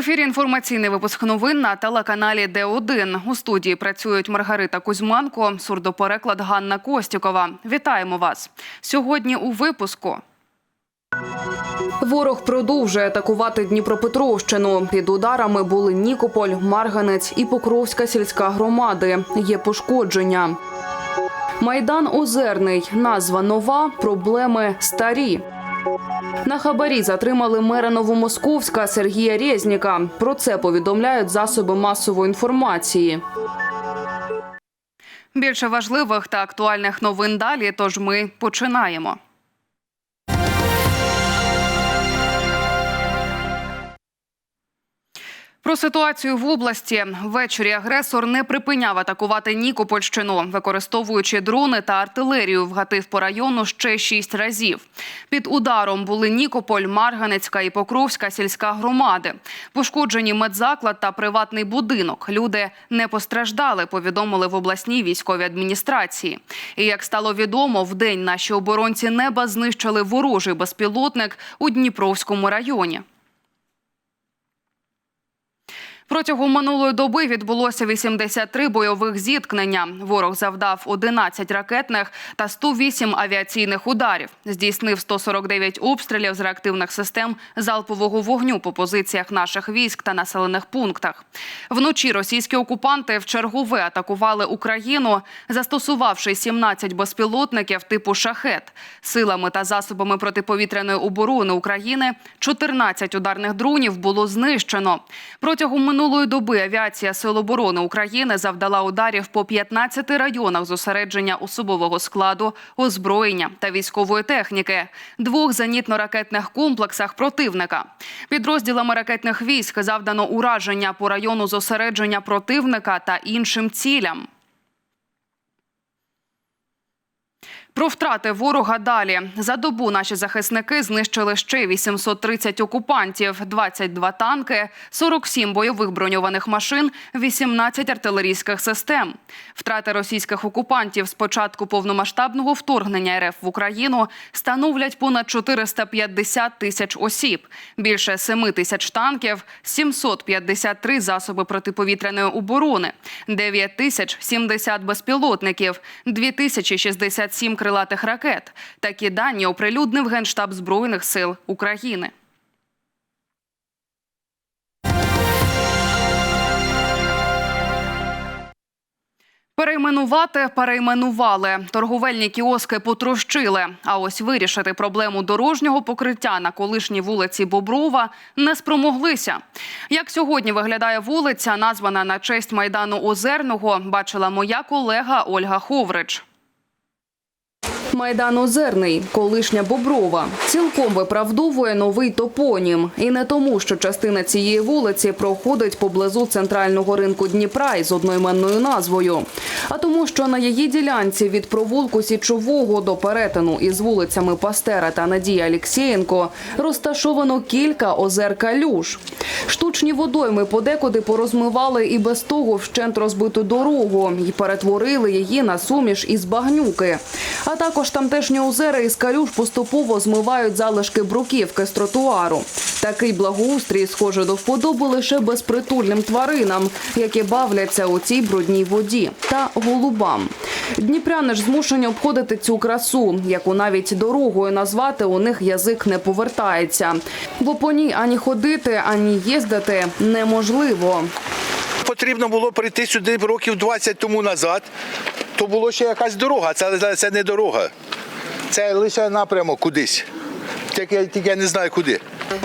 ефірі інформаційний випуск новин на телеканалі Д1. У студії працюють Маргарита Кузьманко, сурдопереклад Ганна Костюкова. Вітаємо вас сьогодні. У випуску ворог продовжує атакувати Дніпропетровщину. Під ударами були Нікополь, Марганець і Покровська сільська громади. Є пошкодження. Майдан Озерний. Назва нова, проблеми старі. На хабарі затримали мера Новомосковська Сергія Резніка. Про це повідомляють засоби масової інформації. Більше важливих та актуальних новин далі. Тож ми починаємо. Про ситуацію в області ввечері агресор не припиняв атакувати Нікопольщину, використовуючи дрони та артилерію, вгатив по району ще шість разів. Під ударом були Нікополь, Марганецька і Покровська сільська громади. Пошкоджені медзаклад та приватний будинок. Люди не постраждали. Повідомили в обласній військовій адміністрації. І як стало відомо, в день наші оборонці неба знищили ворожий безпілотник у Дніпровському районі. Протягом минулої доби відбулося 83 бойових зіткнення. Ворог завдав 11 ракетних та 108 авіаційних ударів. Здійснив 149 обстрілів з реактивних систем залпового вогню по позиціях наших військ та населених пунктах. Вночі російські окупанти вчергове атакували Україну, застосувавши 17 безпілотників типу шахет. Силами та засобами протиповітряної оборони України 14 ударних дронів було знищено. Протягом минулої доби авіація Сил оборони України завдала ударів по 15 районах зосередження особового складу, озброєння та військової техніки, двох зенітно-ракетних комплексах противника. Підрозділами ракетних військ завдано ураження по району зосередження противника та іншим цілям. Про втрати ворога далі за добу наші захисники знищили ще 830 окупантів, 22 танки, 47 бойових броньованих машин, 18 артилерійських систем. Втрати російських окупантів з початку повномасштабного вторгнення РФ в Україну становлять понад 450 тисяч осіб, більше 7 тисяч танків, 753 засоби протиповітряної оборони, 9 тисяч 70 безпілотників, 2067 крилатих ракет. Такі дані оприлюднив Генштаб Збройних сил України. Перейменувати перейменували. Торговельні кіоски потрощили. А ось вирішити проблему дорожнього покриття на колишній вулиці Боброва не спромоглися. Як сьогодні виглядає вулиця, названа на честь майдану Озерного, бачила моя колега Ольга Ховрич. Майдан Озерний, колишня Боброва, цілком виправдовує новий топонім. І не тому, що частина цієї вулиці проходить поблизу центрального ринку Дніпра із одноіменною назвою, а тому, що на її ділянці від провулку Січового до перетину із вулицями Пастера та Надії Алєксєєнко розташовано кілька озер калюж. Штучні водойми подекуди порозмивали і без того вщент розбиту дорогу і перетворили її на суміш із багнюки. А також тамтешні озера із калюж поступово змивають залишки бруківки з тротуару. Такий благоустрій, схоже до вподоби лише безпритульним тваринам, які бавляться у цій брудній воді, та голубам. Дніпряни ж змушені обходити цю красу, яку навіть дорогою назвати у них язик не повертається. Бо по ній ані ходити, ані їздити неможливо. Потрібно було прийти сюди років 20 тому назад, то було ще якась дорога, це, це не дорога. Це лише напрямок кудись. Тільки, тільки я не знаю куди.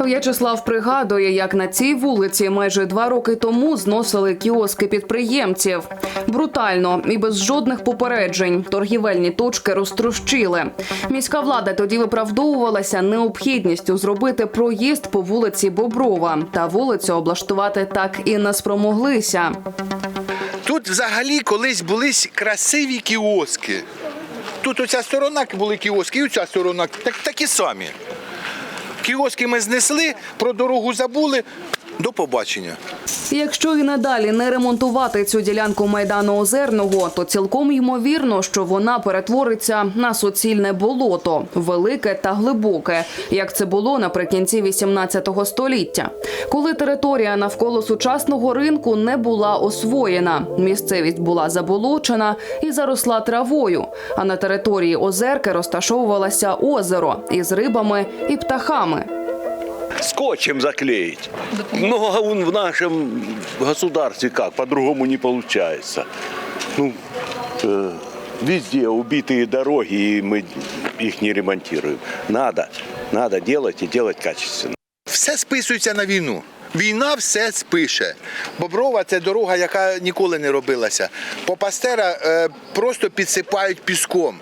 В'ячеслав пригадує, як на цій вулиці майже два роки тому зносили кіоски підприємців. Брутально і без жодних попереджень торгівельні точки розтрощили. Міська влада тоді виправдовувалася необхідністю зробити проїзд по вулиці Боброва та вулицю облаштувати так і не спромоглися. Тут взагалі колись були красиві кіоски. Тут оця сторона були кіоски, і оця сторона так, такі самі. Кіоски ми знесли, про дорогу забули, До побачення. Якщо і надалі не ремонтувати цю ділянку майдану Озерного, то цілком ймовірно, що вона перетвориться на суцільне болото, велике та глибоке, як це було наприкінці 18 століття, коли територія навколо сучасного ринку не була освоєна. Місцевість була заболочена і заросла травою. А на території озерки розташовувалося озеро із рибами і птахами скотчем заклеить. Но он в нашем государстве как, по-другому не получается. Ну, э, везде убитые дороги, и мы их не ремонтируем. Надо, надо делать и делать качественно. Все списується на війну. Війна все спише. Боброва це дорога, яка ніколи не робилася. По пастера е, просто підсипають піском.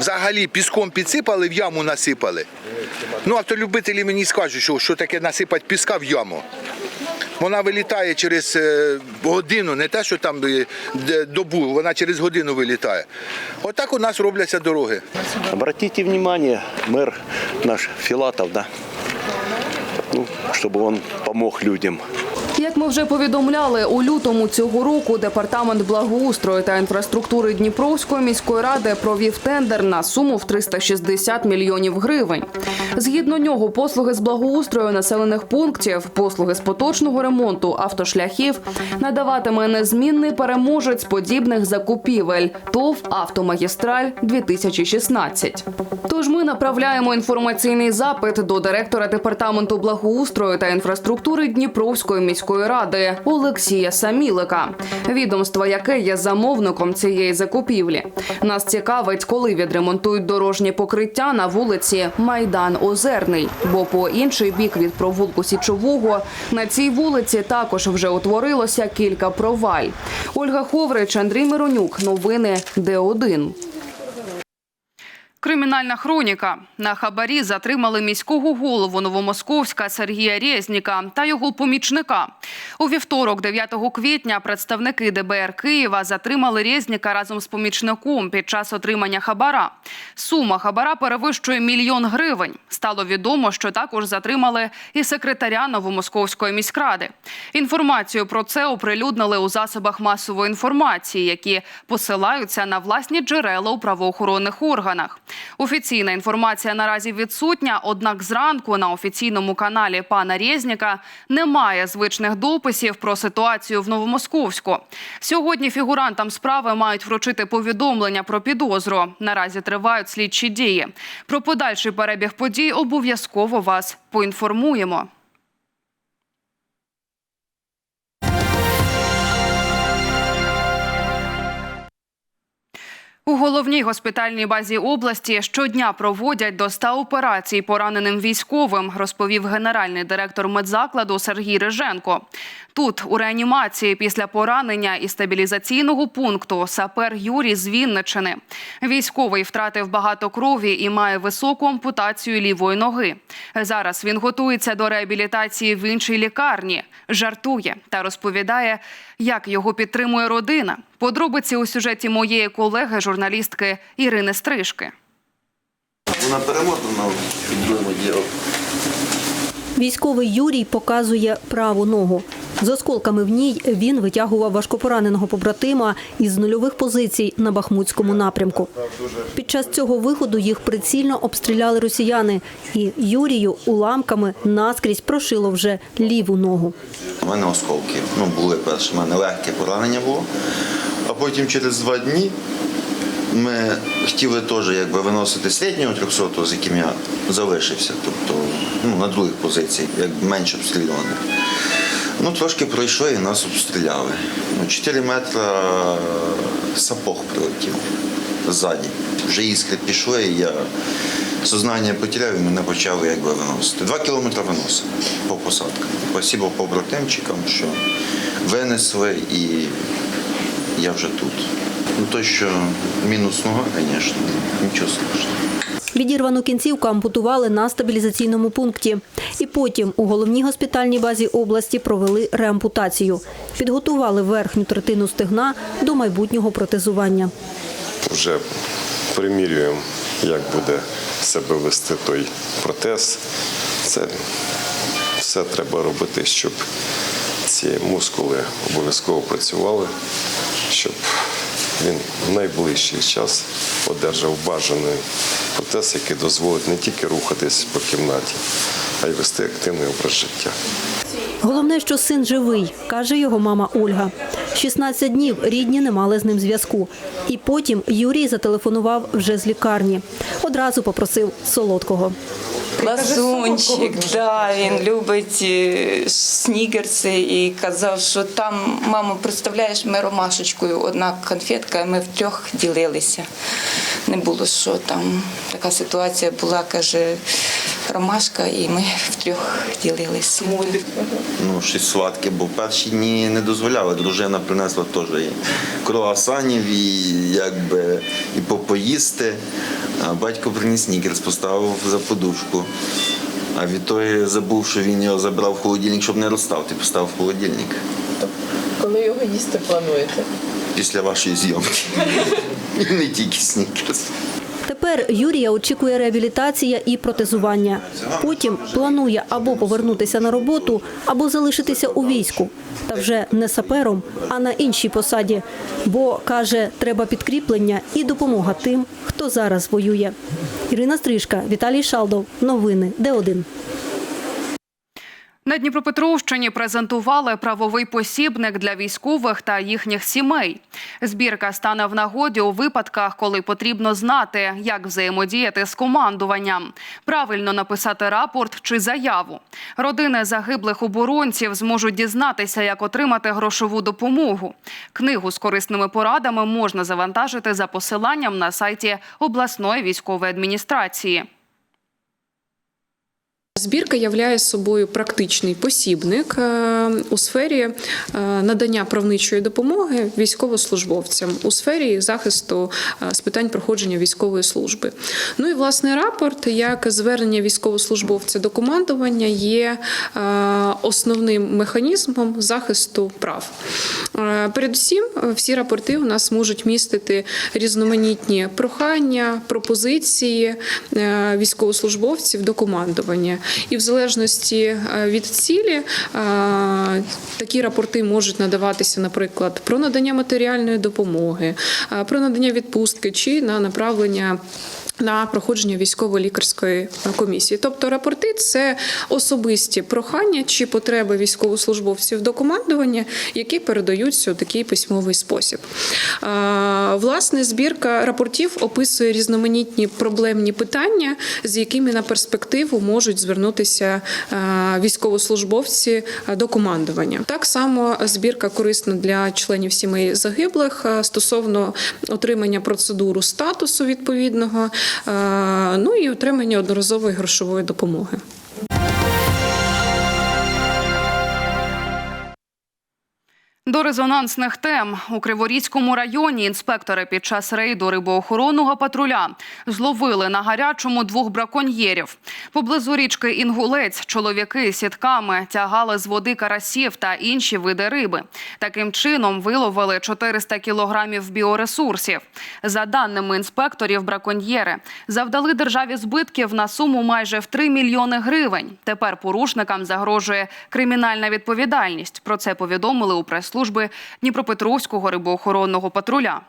Взагалі піском підсипали, в яму насипали. Ну, автолюбителі мені скажуть, що, що таке насипати піска в яму. Вона вилітає через е, годину, не те, що там е, добу, вона через годину вилітає. Отак у нас робляться дороги. Обратите внимание, мэр наш Филатов, да, ну, чтобы он помог людям. Як ми вже повідомляли, у лютому цього року департамент благоустрою та інфраструктури Дніпровської міської ради провів тендер на суму в 360 мільйонів гривень. Згідно нього, послуги з благоустрою населених пунктів, послуги з поточного ремонту автошляхів надаватиме незмінний переможець подібних закупівель ТОВ Автомагістраль 2016 Тож ми направляємо інформаційний запит до директора департаменту благоустрою та інфраструктури Дніпровської міської ради Олексія Самілика, відомство, яке є замовником цієї закупівлі. Нас цікавить, коли відремонтують дорожнє покриття на вулиці Майдан Озерний, бо по інший бік від провулку Січового на цій вулиці також вже утворилося кілька проваль. Ольга Ховрич, Андрій Миронюк. Новини Д1. Кримінальна хроніка на хабарі затримали міського голову Новомосковська Сергія Резніка та його помічника. У вівторок, 9 квітня, представники ДБР Києва затримали Резніка разом з помічником під час отримання хабара. Сума хабара перевищує мільйон гривень. Стало відомо, що також затримали і секретаря Новомосковської міськради. Інформацію про це оприлюднили у засобах масової інформації, які посилаються на власні джерела у правоохоронних органах. Офіційна інформація наразі відсутня, однак зранку на офіційному каналі пана Резніка немає звичних дописів про ситуацію в Новомосковську. Сьогодні фігурантам справи мають вручити повідомлення про підозру. Наразі тривають слідчі дії. Про подальший перебіг подій обов'язково вас поінформуємо. Головній госпітальній базі області щодня проводять до 100 операцій пораненим військовим, розповів генеральний директор медзакладу Сергій Риженко. Тут у реанімації після поранення і стабілізаційного пункту сапер Юрій з Вінничини. Військовий втратив багато крові і має високу ампутацію лівої ноги. Зараз він готується до реабілітації в іншій лікарні, жартує та розповідає, як його підтримує родина. Подробиці у сюжеті моєї колеги, журналістки Ірини Стрижки. Вона перемотана діло. Військовий Юрій показує праву ногу. З осколками в ній він витягував важкопораненого побратима із нульових позицій на Бахмутському напрямку. Під час цього виходу їх прицільно обстріляли росіяни, і Юрію уламками наскрізь прошило вже ліву ногу. У мене осколки. Ну, були перше, у мене легке поранення було. А потім через два дні ми хотіли теж якби, виносити середнього 300, з яким я залишився, тобто ну, на других позиціях, як менш обстрілюваних. Ну, трошки пройшло і нас обстріляли. Ну, 4 метри сапог прилетів ззаді. Вже іскри пішли, і я сознання потеряв і мене почали якби виносити. Два кілометри виносили по посадкам. Спасибо побратимчикам, що винесли і я вже тут. Ну, то, що мінус нога, звісно, нічого страшного. Відірвану кінцівку ампутували на стабілізаційному пункті. І потім у головній госпітальній базі області провели реампутацію. Підготували верхню третину стегна до майбутнього протезування. вже примірюємо, як буде себе вести той протез. Це все треба робити, щоб ці мускули обов'язково працювали, щоб він в найближчий час одержав бажаний протез, який дозволить не тільки рухатись по кімнаті, а й вести активний образ життя. Головне, що син живий, каже його мама Ольга. 16 днів рідні не мали з ним зв'язку. І потім Юрій зателефонував вже з лікарні. Одразу попросив солодкого. Лазунчик, да, він любить е, снігерси і казав, що там, мамо, представляєш, ми ромашечкою одна конфетка, ми втрьох ділилися. Не було що там. Така ситуація була, каже, ромашка, і ми втрьох ділилися. Ну, щось сладке, бо перші дні не дозволяли. Дружина принесла теж і круасанів, і якби і попоїсти. А батько приніс снікерс, поставив за подушку. А відтоді забув, що він його забрав в холодильник, щоб не розстав, ти поставив в холодильник Коли його їсти плануєте? після вашої зйомки. І не тільки снікерс. Тепер Юрія очікує реабілітація і протезування. Потім планує або повернутися на роботу, або залишитися у війську. Та вже не сапером, а на іншій посаді. Бо, каже, треба підкріплення і допомога тим, хто зараз воює. Ірина Стрижка, Віталій Шалдов. Новини Д1. На Дніпропетровщині презентували правовий посібник для військових та їхніх сімей. Збірка стане в нагоді у випадках, коли потрібно знати, як взаємодіяти з командуванням, правильно написати рапорт чи заяву. Родини загиблих оборонців зможуть дізнатися, як отримати грошову допомогу. Книгу з корисними порадами можна завантажити за посиланням на сайті обласної військової адміністрації. Збірка являє собою практичний посібник е, у сфері е, надання правничої допомоги військовослужбовцям у сфері захисту е, з питань проходження військової служби. Ну і власне рапорт як звернення військовослужбовця до командування є основним механізмом захисту прав. Передусім, всі рапорти у нас можуть містити різноманітні прохання, пропозиції військовослужбовців до командування. І в залежності е, від цілі е, такі рапорти можуть надаватися, наприклад, про надання матеріальної допомоги, е, про надання відпустки чи на направлення. На проходження військово-лікарської комісії, тобто рапорти це особисті прохання чи потреби військовослужбовців до командування, які передаються у такий письмовий спосіб. Власне, збірка рапортів описує різноманітні проблемні питання, з якими на перспективу можуть звернутися військовослужбовці до командування. Так само збірка корисна для членів сімей загиблих стосовно отримання процедуру статусу відповідного, ну і отримання одноразової грошової допомоги. До резонансних тем у Криворізькому районі інспектори під час рейду рибоохоронного патруля зловили на гарячому двох браконьєрів. Поблизу річки Інгулець чоловіки сітками тягали з води карасів та інші види риби. Таким чином виловили 400 кілограмів біоресурсів. За даними інспекторів, браконьєри завдали державі збитків на суму майже в 3 мільйони гривень. Тепер порушникам загрожує кримінальна відповідальність. Про це повідомили у прес-службі Дніпропетровського рибоохоронного патруля.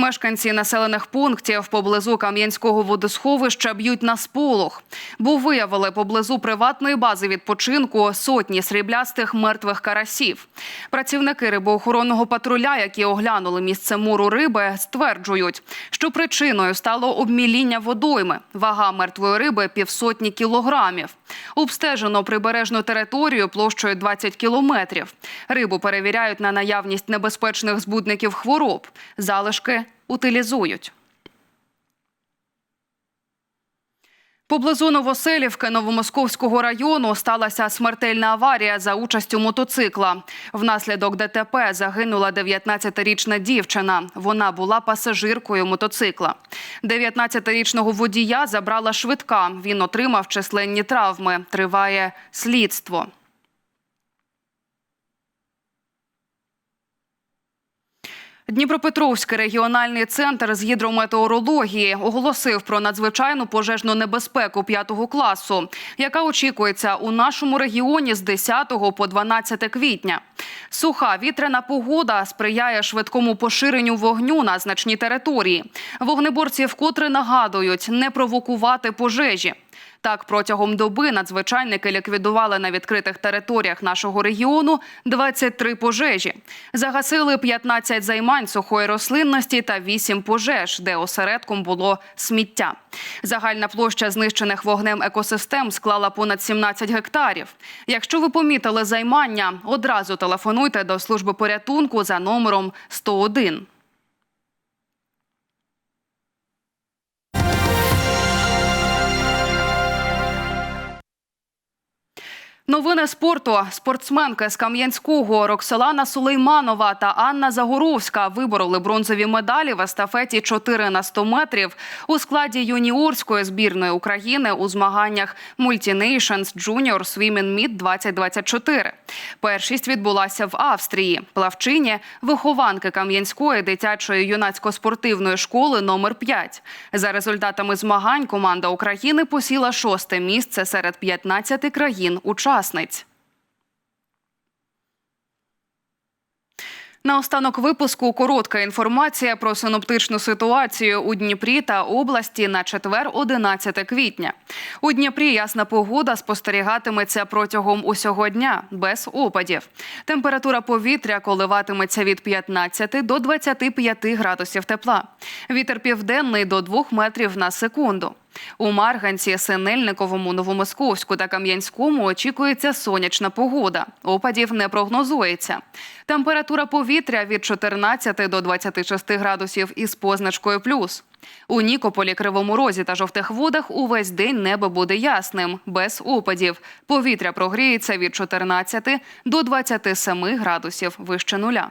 Мешканці населених пунктів поблизу Кам'янського водосховища б'ють на сполох, бо виявили поблизу приватної бази відпочинку сотні сріблястих мертвих карасів. Працівники рибоохоронного патруля, які оглянули місце мору риби, стверджують, що причиною стало обміління водойми. Вага мертвої риби півсотні кілограмів. Обстежено прибережну територію площею 20 кілометрів. Рибу перевіряють на наявність небезпечних збудників хвороб. Залишки утилізують. Поблизу Новоселівки Новомосковського району сталася смертельна аварія за участю мотоцикла. Внаслідок ДТП загинула 19-річна дівчина. Вона була пасажиркою мотоцикла. 19-річного водія забрала швидка. Він отримав численні травми. Триває слідство. Дніпропетровський регіональний центр з гідрометеорології оголосив про надзвичайну пожежну небезпеку п'ятого класу, яка очікується у нашому регіоні з 10 по 12 квітня. Суха вітряна погода сприяє швидкому поширенню вогню на значні території. Вогнеборці вкотре нагадують не провокувати пожежі. Так, протягом доби надзвичайники ліквідували на відкритих територіях нашого регіону 23 пожежі. Загасили 15 займань сухої рослинності та 8 пожеж, де осередком було сміття. Загальна площа знищених вогнем екосистем склала понад 17 гектарів. Якщо ви помітили займання, одразу телефонуйте до служби порятунку за номером 101. Новини спорту. Спортсменки з Кам'янського Роксолана Сулейманова та Анна Загоровська вибороли бронзові медалі в естафеті 4 на 100 метрів у складі юніорської збірної України у змаганнях Multinations Junior Swimming Meet 2024. Першість відбулася в Австрії. Плавчині – вихованки Кам'янської дитячої юнацько-спортивної школи номер 5. За результатами змагань команда України посіла шосте місце серед 15 країн-учасниць. На останок випуску коротка інформація про синоптичну ситуацію у Дніпрі та області на четвер, 11 квітня. У Дніпрі ясна погода спостерігатиметься протягом усього дня без опадів. Температура повітря коливатиметься від 15 до 25 градусів тепла. Вітер південний до 2 метрів на секунду. У Марганці, Синельниковому, Новомосковську та Кам'янському очікується сонячна погода. Опадів не прогнозується. Температура повітря від 14 до 26 градусів із позначкою плюс. У Нікополі, Кривому Розі та Жовтих Водах увесь день небо буде ясним, без опадів. Повітря прогріється від 14 до 27 градусів вище нуля.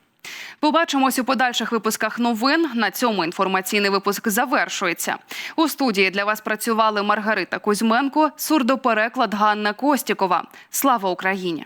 Побачимось у подальших випусках новин. На цьому інформаційний випуск завершується. У студії для вас працювали Маргарита Кузьменко, сурдопереклад Ганна Костікова. Слава Україні!